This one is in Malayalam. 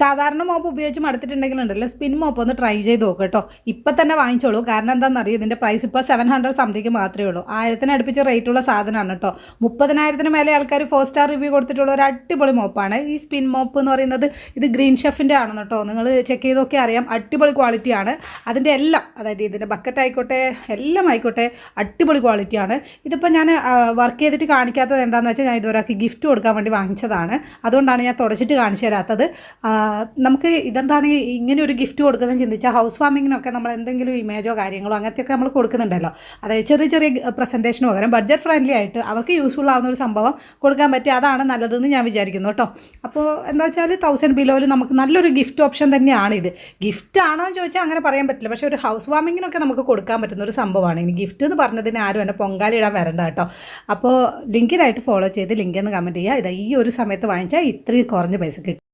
സാധാരണ മോപ്പ് ഉപയോഗിച്ച് മടുത്തിട്ടുണ്ടെങ്കിലുണ്ടല്ലോ സ്പിൻ മോപ്പ് ഒന്ന് ട്രൈ ചെയ്ത് നോക്കുക കേട്ടോ. ഇപ്പം തന്നെ വാങ്ങിച്ചോളൂ. കാരണം എന്താണെന്നറിയോ ഇതിന്റെ പ്രൈസ് ഇപ്പോൾ സെവൻ ഹൺഡ്രഡ് സംതിങ് മാത്രമേ ഉള്ളൂ. ആയിരത്തിന് അടുപ്പിച്ച് റേറ്റുള്ള സാധനമാണ് കേട്ടോ. മുപ്പതിനായിരത്തിന് മേലെ ആൾക്കാർ ഫോർ സ്റ്റാർ റിവ്യൂ കൊടുത്തിട്ടുള്ള ഒരു അടിപൊളി മോപ്പാണ്. ഈ സ്പിൻ മോപ്പ് എന്ന് പറയുന്നത് ഇത് ഗ്രീൻ ഷെഫിന്റെ ആണ് കേട്ടോ. നിങ്ങൾ ചെക്ക് ചെയ്ത് നോക്കി അറിയാം അടിപൊളി ക്വാളിറ്റിയാണ് അതിന്റെ എല്ലാം അതായത് ഇതിന്റെ ബക്കറ്റ് ആയിക്കോട്ടെ എല്ലാം ആയിക്കോട്ടെ അടിപൊളി ക്വാളിറ്റിയാണ് ഇതിപ്പോൾ ഞാൻ വർക്ക് ചെയ്തിട്ട് കാണിക്കാത്തത് എന്താണെന്ന് വെച്ചാൽ ഞാൻ ഇതൊരാൾക്ക് ഗിഫ്റ്റ് കൊടുക്കാൻ വേണ്ടി വാങ്ങിച്ചതാണ്. അതുകൊണ്ടാണ് ഞാൻ തുടച്ചിട്ട് കാണിച്ചു തരാത്തത്. നമുക്ക് ഇതെന്താണ് ഇങ്ങനെ ഒരു ഗിഫ്റ്റ് കൊടുക്കുന്നതെന്ന് ചിന്തിച്ചാൽ ഹൗസ് വാമിങ്ങിനൊക്കെ നമ്മൾ എന്തെങ്കിലും ഇമേജോ കാര്യങ്ങളോ അങ്ങനത്തെയൊക്കെ നമ്മൾ കൊടുക്കുന്നുണ്ടല്ലോ. അതായത് ചെറിയ ചെറിയ പ്രസന്റേഷന് പകരം ബഡ്ജറ്റ് ഫ്രണ്ട്ലി ആയിട്ട് അവർക്ക് യൂസ്ഫുൾ ആവുന്ന ഒരു സംഭവം കൊടുക്കാൻ പറ്റി അതാണ് നല്ലതെന്ന് ഞാൻ വിചാരിക്കുന്നു കേട്ടോ. അപ്പോൾ എന്താ വെച്ചാൽ തൗസൻഡ് ബിലോയിൽ നമുക്ക് നല്ലൊരു ഗിഫ്റ്റ് ഓപ്ഷൻ തന്നെയാണ് ഇത്. ഗിഫ്റ്റ് ആണോ എന്ന് ചോദിച്ചാൽ അങ്ങനെ പറയാൻ പറ്റില്ല. പക്ഷേ ഒരു ഹൗസ് വാമിങ്ങിനൊക്കെ നമുക്ക് കൊടുക്കാൻ പറ്റുന്ന ഒരു സംഭവമാണ്. ഇനി ഗിഫ്റ്റ് എന്ന് പറഞ്ഞതിന് ആരും എന്നെ പൊങ്കാലി ഇടാൻ വരണ്ട കേട്ടോ. അപ്പോൾ ലിങ്കിനായിട്ട് ഫോളോ ചെയ്ത് ലിങ്ക് എന്ന് കമന്റ് ചെയ്യുക. ഇതാ ഈ ഒരു സമയത്ത് വാങ്ങിച്ചാൽ ഇത്രയും കുറഞ്ഞ പൈസ കിട്ടും.